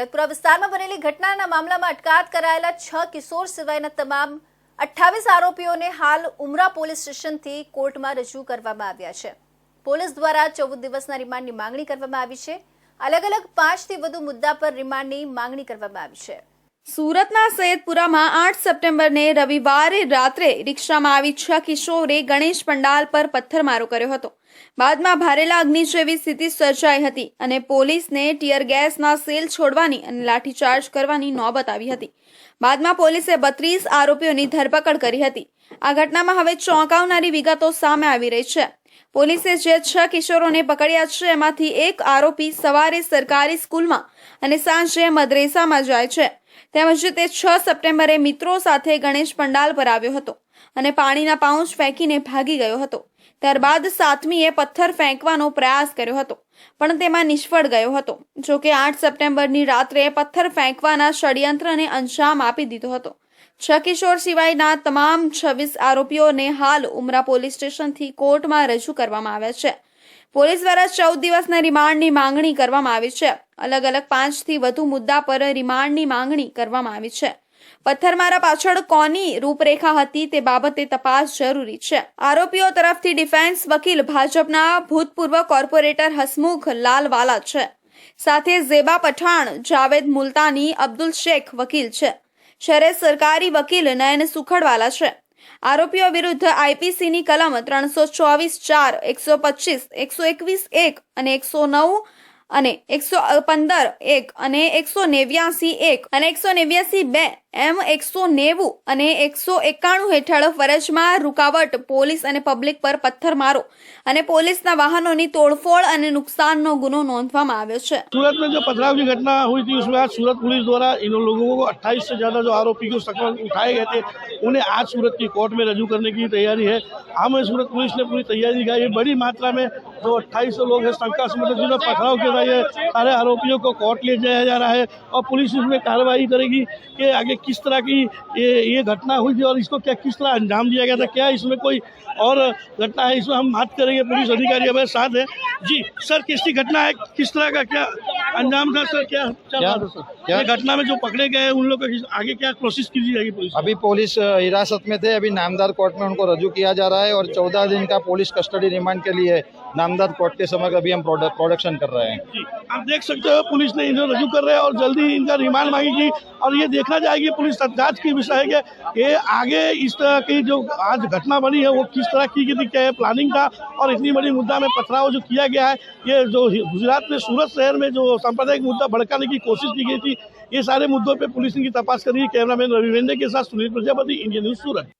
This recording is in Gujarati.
જગતપુરા વિસ્તારમાં બનેલી ઘટનાના મામલામાં અટકાયત કરાયેલા છ કિશોર સિવાયના તમામ અઠ્ઠાવીસ આરોપીઓને હાલ ઉમરા પોલીસ સ્ટેશનથી કોર્ટમાં રજૂ કરવામાં આવ્યા છે. પોલીસ દ્વારા ચૌદ દિવસના રિમાન્ડની માંગણી કરવામાં આવી છે. અલગ અલગ પાંચથી વધુ મુદ્દા પર રિમાન્ડની માંગણી કરવામાં આવી છે. સુરતના સૈયદપુરામાં આઠ સપ્ટેમ્બરને રવિવારે રાત્રે રિક્ષામાં આવી છ કિશોરે ગણેશ પંડાલ પર પથ્થરમારો કર્યો હતો. બાદમાં ભારેલા અગ્નિ જેવી સ્થિતિ સર્જાઈ હતી અને પોલીસને ટીયર ગેસના સેલ છોડવાની અને લાઠીચાર્જ કરવાની નોબત આવી હતી. બાદમાં પોલીસે બત્રીસ આરોપીઓની ધરપકડ કરી હતી. આ ઘટનામાં હવે ચોંકાવનારી વિગતો સામે આવી રહી છે. પોલીસે જે છ કિશોરોને પકડ્યા છે, એમાંથી એક આરોપી સવારે સરકારી સ્કૂલમાં અને સાંજે મદ્રેસામાં જાય છે. તેમજ તે છ સપ્ટેમ્બરે મિત્રો સાથે ગણેશ પંડાલ પર આવ્યો હતો અને પાણીના પાઉચ ફેંકીને ભાગી ગયો હતો. ત્યારબાદ સાતમીએ પથ્થર ફેંકવાનો પ્રયાસ કર્યો હતો, પણ તેમાં નિષ્ફળ ગયો હતો જો કે આઠ સપ્ટેમ્બરની રાત્રે પથ્થર ફેંકવાના ષડયંત્રને અંજામ આપી દીધો હતો. છ કિશોર સિવાયના તમામ છવ્વીસ આરોપીઓને હાલ ઉમરા પોલીસ સ્ટેશનથી કોર્ટમાં રજૂ કરવામાં આવ્યા છે. પોલીસ દ્વારા ચૌદ દિવસના રિમાન્ડની માંગણી કરવામાં આવી છે. અલગ અલગ પાંચથી વધુ મુદ્દા પર રિમાન્ડની માંગણી કરવામાં આવી છે. પથ્થરમારા પાછળ કોની રૂપરેખા હતી તે બાબતે તપાસ જરૂરી છે. આરોપીઓ તરફથી ડિફેન્સ વકીલ ભાજપના ભૂતપૂર્વ કોર્પોરેટર હસમુખ લાલવાલા છે. સાથે ઝેબા પઠાણ, જાવેદ મુલતાની, અબ્દુલ શેખ વકીલ છે. જ્યારે સરકારી વકીલ નયન સુખડવાલા છે. આરોપીઓ વિરુદ્ધ આઈપીસીની કલમ ત્રણસો ચોવીસ ચાર, એકસો પચીસ, એકસો એકવીસ એક અને એકસો નવ અને એકસો પંદર એક અને એકસો નેવ્યાસી એક અને એકસો નેવ્યાસી બે એમ એકસો નેવું અને એકસો એકાણું હેઠળ ફરજમાં રૂકાવટ પોલીસ અને પબ્લિક પર પથ્થરમારો અને પોલીસના વાહનોની તોડફોડ અને નુકસાનનો ગુનો નોંધવામાં આવ્યો છે सूरत में जो पथराव की घटना हुई थी उसमें आज सूरत पुलिस द्वारा इन लोगों को 28 से ज़्यादा जो आरोपी को सकल उठाए गए थे उन्हें आज सूरत की कोर्ट में रजू करने की तैयारी है हमें सूरत पुलिस ने पूरी तैयारी दिखाई है बड़ी मात्रा में जो अट्ठाईस लोग हैं शंका से मतलब जिन्होंने पथराव किया था ये सारे आरोपियों को कोर्ट ले जाया जा रहा है और पुलिस इसमें कार्रवाई करेगी कि आगे किस तरह की ये ये घटना हुई थी और इसको क्या, किस तरह अंजाम दिया गया था? क्या इसमें कोई और घटना है? इसमें हम बात करेंगे, पुलिस अधिकारी हमारे साथ है। जी, सर किसकी घटना है? किस तरह का क्या अंजाम था सर? क्या क्या घटना में जो पकड़े गए उन लोग आगे क्या प्रोसेस की जाएगी पुलिस अभी पुलिस हिरासत में थे अभी नामदार कोर्ट में उनको रजू किया जा रहा है और चौदह दिन का पुलिस कस्टडी रिमांड के लिए नामदार कोर्ट के समक्ष अभी हम प्रोडक्शन कर रहे हैं। आप देख सकते हो पुलिस ने इन्हें रजू कर रहे हैं और जल्दी इनका रिमांड मांगेगी और ये देखना जाएगी पुलिस जाँच की विषय है कि ये आगे इस तरह की जो आज घटना बनी है वो किस तरह की गई थी क्या है प्लानिंग था? और इतनी बड़ी मुद्दा में पथराव जो किया गया है ये जो गुजरात में सूरत शहर में जो सांप्रदायिक मुद्दा भड़काने की कोशिश की गई थी ये सारे मुद्दों पे पुलिस इनकी तपास करी कैमरामैन रविवेंद्र के साथ सुनील प्रजापति इंडियन न्यूज सूरत